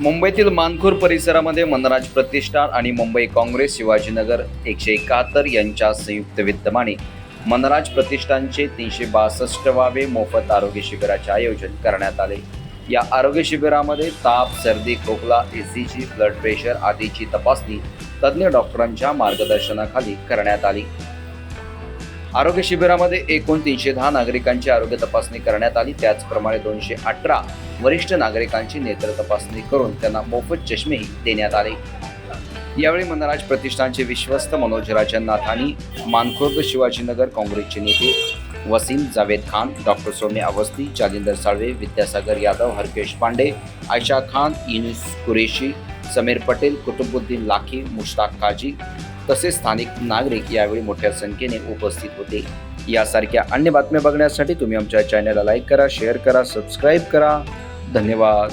मुंबईतील मानखुर परिसरामध्ये मनराज प्रतिष्ठान आणि मुंबई काँग्रेस शिवाजीनगर एकशे एकाहत्तर यांच्या संयुक्त विद्यमाने मनराज प्रतिष्ठानचे तीनशे बासष्टवावे मोफत आरोग्य शिबिराचे आयोजन करण्यात आले. या आरोग्य शिबिरामध्ये ताप सर्दी खोकला एसीजी ब्लड प्रेशर आदीची तपासणी तज्ज्ञ डॉक्टरांच्या मार्गदर्शनाखाली करण्यात आली. आरोग्य शिबिरामध्ये एकूण तीनशे दहा नागरिकांची आरोग्य तपासणी करण्यात आली. त्याचप्रमाणे दोनशे अठरा वरिष्ठ नागरिकांची नेत्र तपासणी करून त्यांना मोफत चष्मेही देण्यात आले. यावेळी मनराज प्रतिष्ठानचे विश्वस्त मनोज राजनाथानी मानखुर्द शिवाजीनगर काँग्रेसचे नेते वसीम जावेद खान डॉक्टर सौम्य अवस्थी जालिंदर साळवे विद्यासागर यादव हरकेश पांडे आयशा खान युनुस कुरेशी समीर पटेल कुतुबुद्दीन लाखी मुश्ताक काजी तसेच स्थानिक नागरिक यावेळी मोठ्या संख्येने उपस्थित होते. यासारख्या अन्य बातम्या बघण्यासाठी तुम्ही आमच्या चॅनलला लाईक करा शेअर करा सबस्क्राईब करा. धन्यवाद.